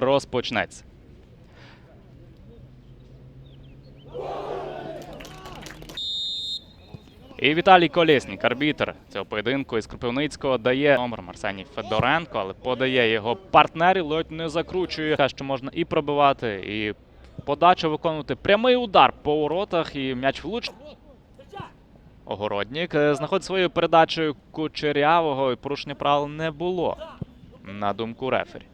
розпочнеться. І Віталій Колєснік, арбітр цього поєдинку із Кропивницького, дає номер Марсеній Федоренко, але подає його партнер і ледь не закручує. Те, що можна і пробивати, і подачу виконувати. Прямий удар по воротах і м'яч влучить. Огороднік е, знаходить своєю передачею кучерявого і порушення правил не було. На думку рефері.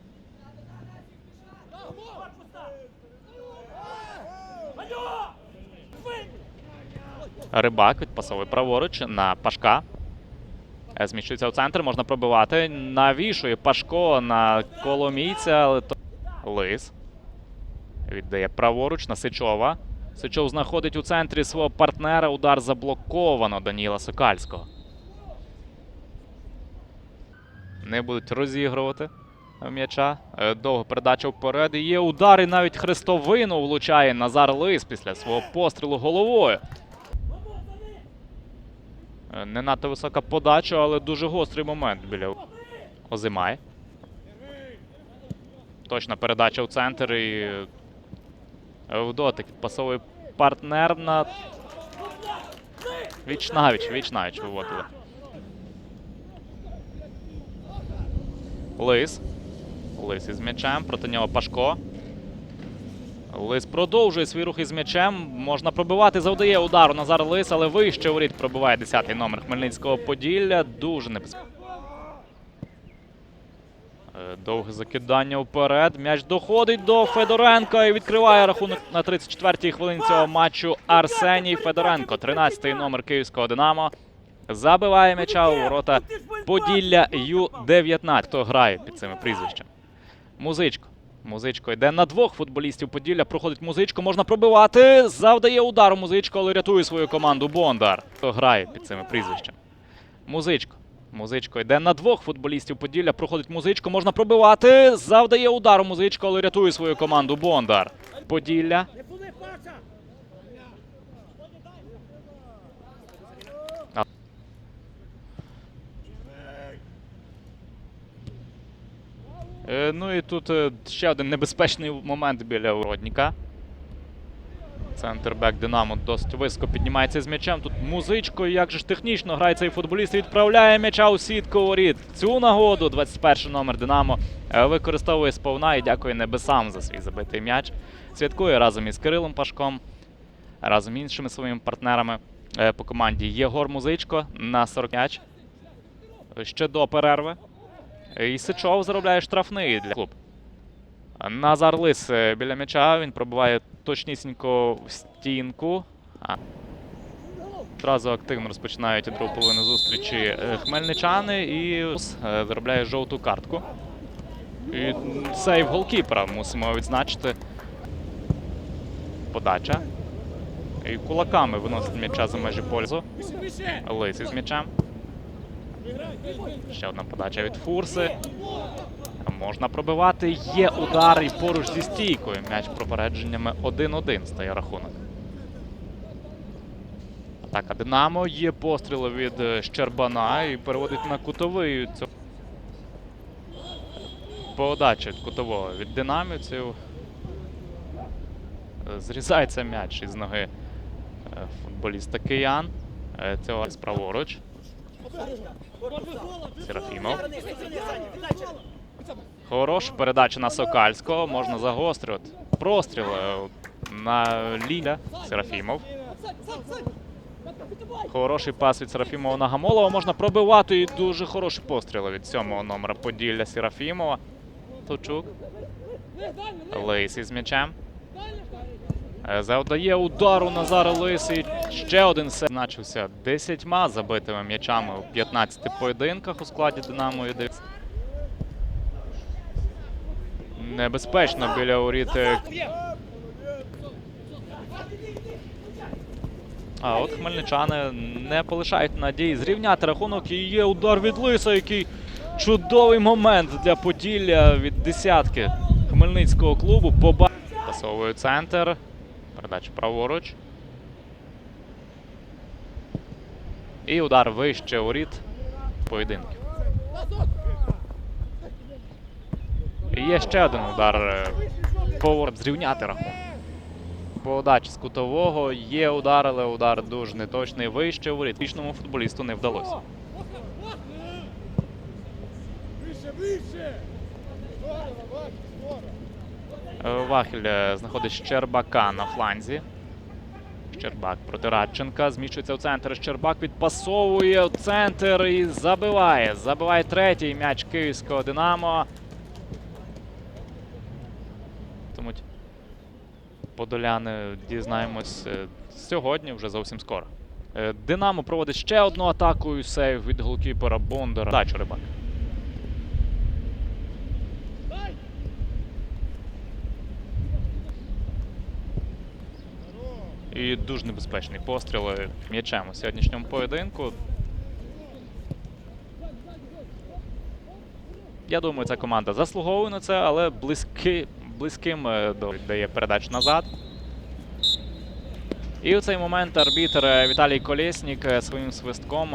Рибак відпасовує праворуч на Пашка. Е, Зміщується в центр, можна пробивати. Навішує Пашко на коломійця, але то... Лис. Віддає праворуч на Сичова. Сичов знаходить у центрі свого партнера. Удар заблоковано Даніла Сокальського. Не будуть розігрувати м'яча. Е, Довга передача вперед. Є удар, і навіть хрестовину влучає Назар Лис після свого пострілу головою. Е, Не надто висока подача, але дуже гострий момент біля Озимай. Точна передача в центр і е, в дотик пасовий партнер на Вічнавіч, Вічнавіч виводили. Лис. Лис із м'ячем, проти нього Пашко. Лис продовжує свій рух із м'ячем. Можна пробивати, завдає удару Назар Лис, але вище воріт пробиває 10-й номер Хмельницького Поділля. Дуже небезпечно. Довге закидання вперед. М'яч доходить до Федоренка і відкриває рахунок на 34-й хвилині цього матчу Арсеній Федоренко. 13-й номер Київського Динамо. Забиває м'яча у ворота Поділля Ю-19. Хто грає під цими прізвищами? Музичко. Музичко йде на двох футболістів Поділля. Проходить музичко. Можна пробивати. Завдає удару музичко, але рятує свою команду Бондар. Грає під цими прізвищами? Музичко. Музичко йде на двох футболістів Поділля. Проходить музичко. Можна пробивати. Завдає удару музичко, але рятує свою команду Бондар. Поділля. Ну і тут е, ще один небезпечний момент біля Уродніка. Центрбек Динамо досить високо піднімається з м'ячем. Тут музичко, як же ж технічно грає цей футболіст відправляє м'яча у сітку воріт. Цю нагоду 21 номер Динамо е, використовує сповна і дякує небесам за свій забитий м'яч. Святкує разом із Кирилом Пашком, разом з іншими своїми партнерами е, по команді Єгор Музичко на 40 м'яч. Ще до перерви. І Сичов заробляє штрафний для клуб. Назар Лис е, біля м'яча. Він пробиває точнісінько в стінку. Одразу активно розпочинають другу половину зустрічі е, хмельничани і е, заробляє жовту картку. І сейв голкіпера мусимо відзначити. Подача. І кулаками виносить м'яча за межі пользу. Лис із м'ячем. Ще одна подача від Фурси. Можна пробивати. Є удар і поруч зі стійкою. М'яч пропередженнями 1-1 стає рахунок. Атака Динамо. Є постріли від е, Щербана і переводить на кутовий. Подача від кутового від динамівців. Зрізається м'яч із ноги е, футболіста киян. Е, Цього праворуч. Серафімов. Хороша передача на Сокальського. Можна загострювати. Простріл на Ліля. Серафімов. Хороший пас від Серафімова на Гамолова. Можна пробивати і дуже хороші постріли від сьомого номера Поділля Серафімова. Тучук. Лис із м'ячем. Е, Завдає удару Назар Лис і ще один сет. Значився 10 забитими м'ячами у 15 поєдинках у складі Динамо Небезпечно біля воріт. е, А от хмельничани не полишають надії зрівняти рахунок. І є удар від Лиса, який чудовий момент для Поділля від десятки хмельницького клубу. Поба... Пасовує центр. Передача праворуч. І удар вище воріт поєдинків. І є ще один удар е, поворот зрівняти рахунок. Подача з кутового є удар, але удар дуже неточний. Вище воріт. Вічному футболісту не вдалося. Вище, вище! Здорово! Е, Вахель е, знаходить Щербака на фланзі. Щербак проти Радченка. Зміщується в центр. Щербак підпасовує в центр і забиває. Забиває третій м'яч київського Динамо. Тому подоляни дізнаємось е, сьогодні, вже зовсім скоро. Е, Динамо проводить ще одну атаку і сейв від голкіпера Бондара. Дачу Рибак. І дуже небезпечний постріл е, м'ячем у сьогоднішньому поєдинку. Я думаю, ця команда заслуговує на це, але близьки, близьким е, дає передач назад. І у цей момент арбітр е, Віталій Колєснік е, своїм свистком